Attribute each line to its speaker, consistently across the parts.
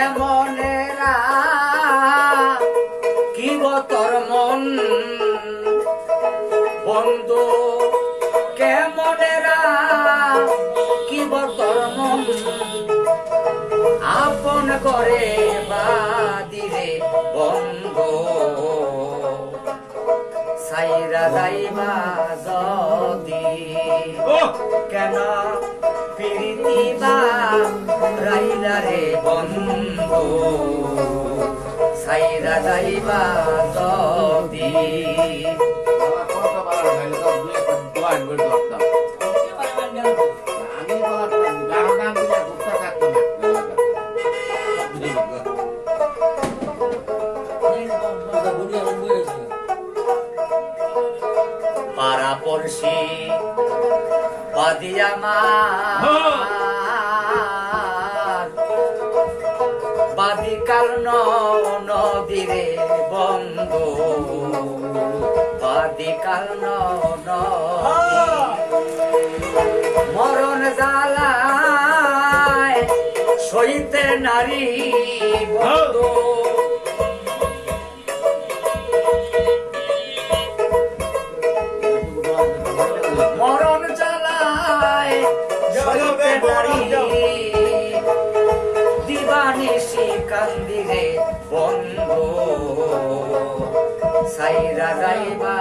Speaker 1: কেমনেরা কি গো তোর মন? বন্ধু কেমনেরা কি গো তোর মন? আপন করে বাদিরে বন্ধু। সাইরা যাইবা যদি কেন প্রীতিবা রাইলা রে বন্ধু সাইরা যাইবা যদি। পাড়া পড়শি বাদিয়া মার নদীরে বন্ধু। কারণ মরণ জালায় সইতে নারী বন্ধু। কান্দিরে বন্ধু। সাইরা যাইবা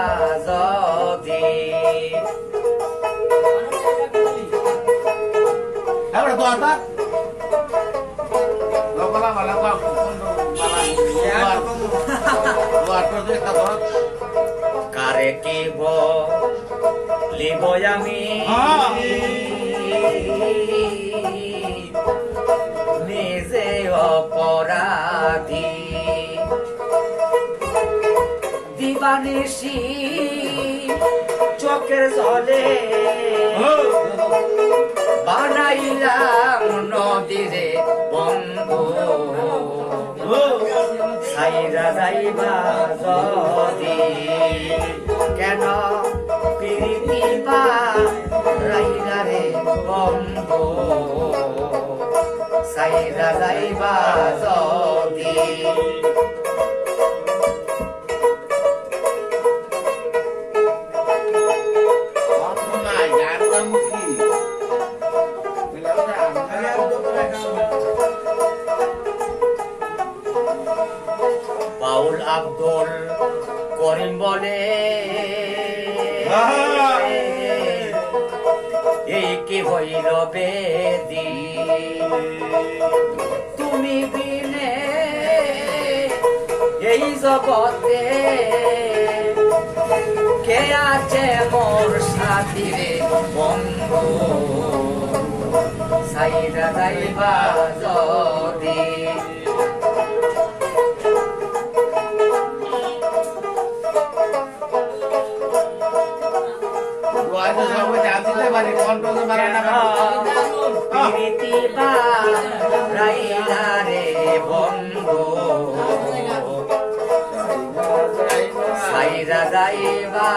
Speaker 1: যদি। কারে। কি লিব আমি? নিজে অপরাধী। দিবানিশি চোখের জলে বানাইলাম নদীরে বন্ধু। সাইরা যাইবা যদি কেন প্রীতি বা সাইরা যাইবা যদি। বাউল আব্দুল করিম বলে। হইল বেদি তুমি বিনে এই জগতে কে আছে মোর সাথী রে বন্ধু? সাইরা যাইবা যদি। রে বন্ধু সাইরা যাইবা